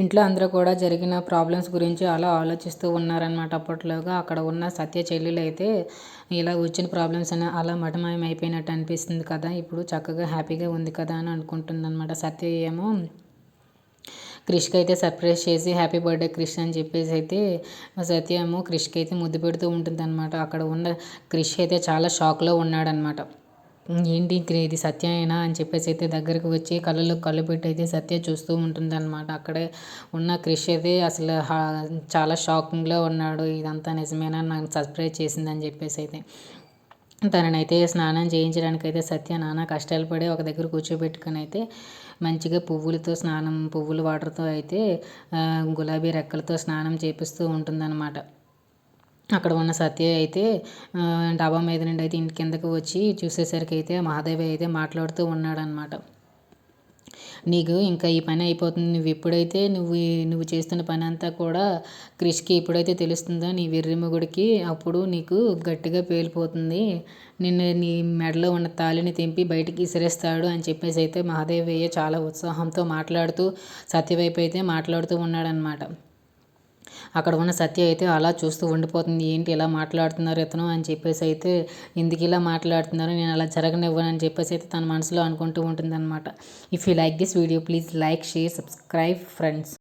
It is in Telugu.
ఇంట్లో అందరూ కూడా జరిగిన ప్రాబ్లమ్స్ గురించి అలా ఆలోచిస్తూ ఉన్నారనమాట అప్పట్లోగా అక్కడ ఉన్న సత్య చెల్లెలు అయితే ఇలా వచ్చిన ప్రాబ్లమ్స్ అని అలా మటమాయం అయిపోయినట్టు అనిపిస్తుంది కదా. ఇప్పుడు చక్కగా హ్యాపీగా ఉంది కదా అని అనుకుంటుంది అనమాట సత్య ఏమో క్రిష్కి అయితే సర్ప్రైజ్ చేసి హ్యాపీ బర్త్డే క్రిష్ అని చెప్పేసి అయితే సత్య ఏమో క్రిష్కి అయితే ముద్దు పెడుతూ ఉంటుంది అనమాట అక్కడ ఉన్న క్రిష్ అయితే చాలా షాక్లో ఉన్నాడనమాట ఏంటి ఇది సత్యమేనా అని చెప్పేసి అయితే దగ్గరికి వచ్చి కళ్ళలో కళ్ళు పెట్టి అయితే సత్య చూస్తూ ఉంటుంది అనమాట అక్కడే ఉన్న క్రిష్ అయితే అసలు చాలా షాకింగ్లో ఉన్నాడు. ఇదంతా నిజమేనా? నాకు సర్ప్రైజ్ చేసిందని చెప్పేసి అయితే. తననైతే స్నానం చేయించడానికి అయితే సత్య నానా కష్టాలు పడి ఒక దగ్గర కూర్చోబెట్టుకుని అయితే మంచిగా పువ్వులతో స్నానం పువ్వుల వాటర్తో అయితే గులాబీ రెక్కలతో స్నానం చేపిస్తూ ఉంటుందన్నమాట. అక్కడ ఉన్న సత్య అయితే డాబా మీద నుండి అయితే ఇంటి కిందకి వచ్చి చూసేసరికి అయితే మహాదేవి అయితే మాట్లాడుతూ ఉన్నాడనమాట నీకు ఇంకా ఈ పని అయిపోతుంది. నువ్వు ఎప్పుడైతే నువ్వు నువ్వు చేస్తున్న పని అంతా కూడా క్రిష్కి ఎప్పుడైతే తెలుస్తుందో నీ వెర్రిమగుడికి అప్పుడు నీకు గట్టిగా పేలిపోతుంది. నిన్ను నీ మెడలో ఉన్న తాళిని తెంపి బయటికి విసిరేస్తాడు అని చెప్పేసి అయితే మహాదేవయ్య చాలా ఉత్సాహంతో మాట్లాడుతూ సత్యవైపు అయితే మాట్లాడుతూ ఉన్నాడనమాట అక్కడ ఉన్న సత్య అయితే అలా చూస్తూ ఉండిపోతుంది. ఏంటి ఇలా మాట్లాడుతున్నారు ఇతను? అని చెప్పేసి అయితే ఎందుకు ఇలా మాట్లాడుతున్నారు? నేను అలా జరగనివ్వను అని చెప్పేసి అయితే తన మనసులో అనుకుంటూ ఉంటుంది అనమాట if you like this video please like share subscribe friends